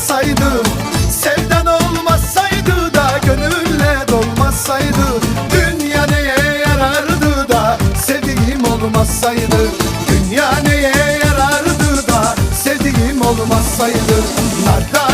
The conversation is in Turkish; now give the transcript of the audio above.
olmasaydı Sevdan olmasaydı da gönülle dolmasaydı Dünya neye yarardı da sevdiğim olmasaydı Dünya neye yarardı da sevdiğim olmasaydı Nardan